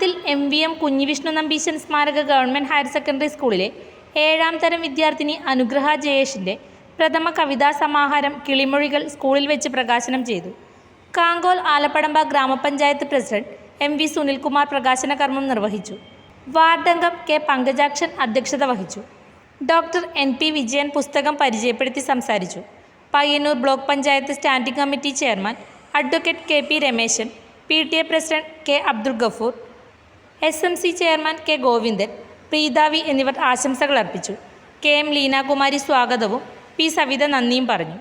കാങ്കോലിൽ M V M Kunhivishnu Nambeesan സ്മാരക government higher secondary സ്കൂളിലെ ഏഴാം തരം വിദ്യാർത്ഥിനി അനുഗ്രഹ ജയേഷിന്റെ പ്രഥമ കവിതാ സമാഹാരം കിളിമൊഴികൾ സ്കൂളിൽ വെച്ച് പ്രകാശനം ചെയ്തു. കാങ്കോൽ ആലപ്പടമ്പ ഗ്രാമപഞ്ചായത്ത് പ്രസിഡന്റ് എം വി സുനിൽകുമാർ പ്രകാശന കർമ്മം നിർവഹിച്ചു. വാർഡംഗം കെ പങ്കജാക്ഷൻ അധ്യക്ഷത വഹിച്ചു. ഡോക്ടർ എൻ പി വിജയൻ പുസ്തകം പരിചയപ്പെടുത്തി സംസാരിച്ചു. Payyanur block panchayat standing committee chairman advocate K P Rameshan P T A president K Abdul Gafoor S M C chairman K Govindan പ്രീതാവി എന്നിവർ ആശംസകൾ അർപ്പിച്ചു. കെ എം ലീനാകുമാരി സ്വാഗതവും പി സവിത നന്ദിയും പറഞ്ഞു.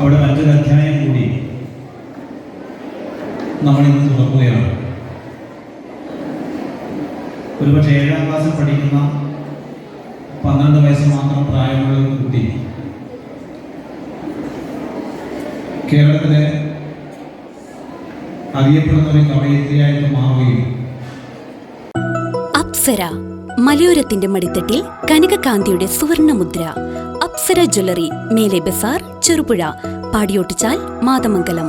അവിടെ മറ്റൊരു അധ്യായം കൂടി നമ്മൾ ഇന്ന് തുറക്കുകയാണ്. ഒരുപക്ഷെ ഏഴാം ക്ലാസ്സിൽ പഠിക്കുന്ന പന്ത്രണ്ട് വയസ്സ് മാത്രം പ്രായമുള്ള ഒരു കുട്ടി കേരളത്തിലെ അറിയപ്പെടുന്ന ഒരു കവയിത്രിയായിട്ട് മാറുകയും അപ്സര മലയോരത്തിന്റെ മടിത്തട്ടിൽ കനകകാന്തിയുടെ സുവർണമുദ്ര. അപ്സര ജ്വല്ലറി മേലെ ബസാർ ചെറുപുഴ പാടിയോട്ടിച്ചാൽ മാതമംഗലം.